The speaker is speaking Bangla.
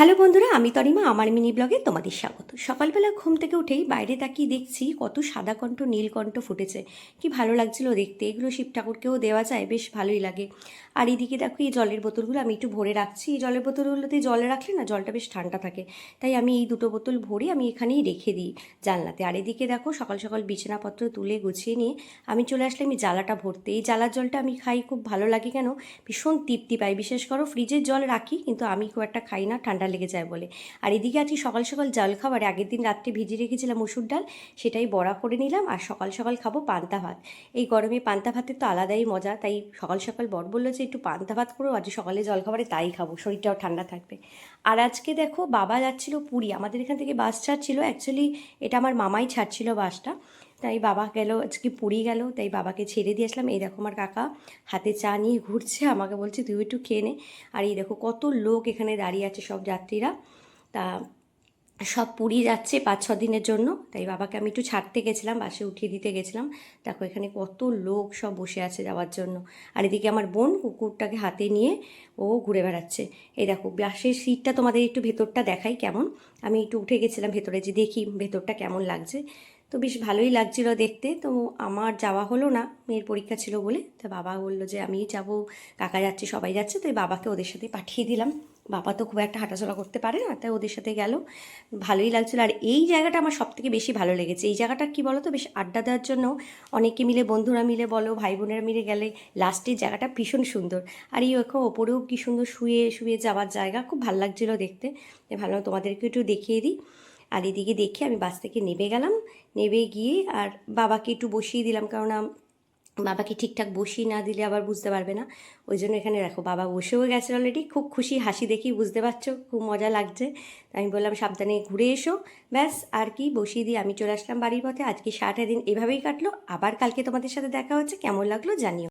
হ্যালো বন্ধুরা, আমি তরিমা, আমার মিনি ব্লগে তোমাদের স্বাগত। সকালবেলা ঘুম থেকে উঠেই বাইরে তাকিয়ে দেখছি কত সাদা কণ্ঠ নীলকণ্ঠ ফুটেছে। কি ভালো লাগছিল দেখতে, এগুলো শিব ঠাকুরকেও দেওয়া যায়, বেশ ভালোই লাগে। আর এদিকে দেখো, এই জলের বোতলগুলো আমি একটু ভরে রাখছি। এই জলের বোতলগুলোতে জলে রাখলে না জলটা বেশ ঠান্ডা থাকে। তাই আমি এই দুটো বোতল ভরে আমি এখানেই রেখে দিই জানলাতে। আর এদিকে দেখো, সকাল সকাল বিছানাপত্র তুলে গুছিয়ে নিয়ে আমি চলে আসলাম এই জ্বালাটা ভরতে। এই জ্বালার জলটা আমি খাই, খুব ভালো লাগে কেন? ভীষণ তৃপ্তি পাই। বিশেষ করো, ফ্রিজের জল রাখি, কিন্তু আমি খুব একটা খাই না, ঠান্ডা লেগে যায় বলে। আর এদিকে আজকে সকাল সকাল জল খাবার, আগের দিন রাত্রে ভিজিয়ে রেখেছিলাম মুসুর ডাল, সেটাই বড়া করে নিলাম আর সকাল সকাল খাব পান্তা ভাত। এই গরমে পান্তা ভাতের তো আলাদাই মজা, তাই সকাল সকাল বর বলল যে, একটু পান্তা ভাত করো আজ সকালে জল খাবারে তাই খাব, শরীরটাও ঠান্ডা থাকবে। আর আজকে দেখো বাবা যাচ্ছিল পুরী, আমাদের এখান থেকে বাস ছাড়ছিল অ্যাকচুয়ালি এটা আমার মামাই ছাড়ছিল বাসটা। তাই বাবা গেল, আজকে পুরী গেল, তাই বাবাকে ছেড়ে দিয়ে আসলাম। এই দেখো আমার কাকা হাতে চা নিয়ে ঘুরছে, আমাকে বলছে, তুই একটু খেয়ে নে। আর এই দেখো কত লোক এখানে দাঁড়িয়ে আছে সব যাত্রীরা। তা সব পুরী যাচ্ছে পাঁচ ছ দিনের জন্য। তাই বাবাকে আমি একটু ছাড়তে গেছিলাম, বাসে উঠিয়ে দিতে গেছিলাম। দেখো এখানে কত লোক সব বসে আছে যাওয়ার জন্য। আর এদিকে আমার বোন কুকুরটাকে হাতে নিয়ে ও ঘুরে বেড়াচ্ছে। এই দেখো, বাসের সিটটা তোমাদের একটু ভেতরটা দেখাই কেমন। আমি একটু উঠে গেছিলাম ভেতরে যে দেখি ভেতরটা কেমন লাগছে। তো বেশ ভালোই লাগছিল দেখতে। তো আমার যাওয়া হলো না, মেয়ের পরীক্ষা ছিল বলে। তো বাবা বলল যে আমি যাব, কাকা যাচ্ছে, সবাই যাচ্ছে। তো বাবাকে ওদের সাথে পাঠিয়ে দিলাম। বাবা তো খুব একটা হাঁটাচলা করতে পারে না, তাই ওদের সাথে গেল। ভালোই লাগছিল। আর এই জায়গাটা আমার সব থেকে বেশি ভালো লেগেছে। এই জায়গাটা কি বলো তো বেশ আড্ডা দেওয়ার জন্য অনেকে মিলে, বন্ধুরা মিলে বলো ভাই বোনেরা মিলে গেলে লাস্টের জায়গাটা ভীষণ সুন্দর। আর এই ওখানে ওপরেও কি সুন্দর শুয়ে শুয়ে যাওয়ার জায়গা, খুব ভালো লাগছিল দেখতে। ভালো তোমাদেরকে একটু দেখিয়ে দিই। আর এদিকে দেখে আমি বাস থেকে নেবে গেলাম। নেবে গিয়ে আর বাবাকে একটু বসিয়ে দিলাম কারণ বাবাকে ঠিকঠাক বসিয়ে না দিলে আবার বুঝতে পারবে না। ওই জন্য এখানে দেখো বাবা বসেও গেছে অলরেডি খুব খুশি, হাসি দেখি বুঝতে পারছ, খুব মজা লাগছে। আমি বললাম, সাবধানে ঘুরে এসো। ব্যাস, আর কি বসিয়ে দিয়ে আমি চলে আসলাম বাড়ির পথে। আজকে সারাটা দিন এভাবেই কাটলো। আবার কালকে তোমাদের সাথে দেখা হচ্ছে। কেমন লাগল জানিও।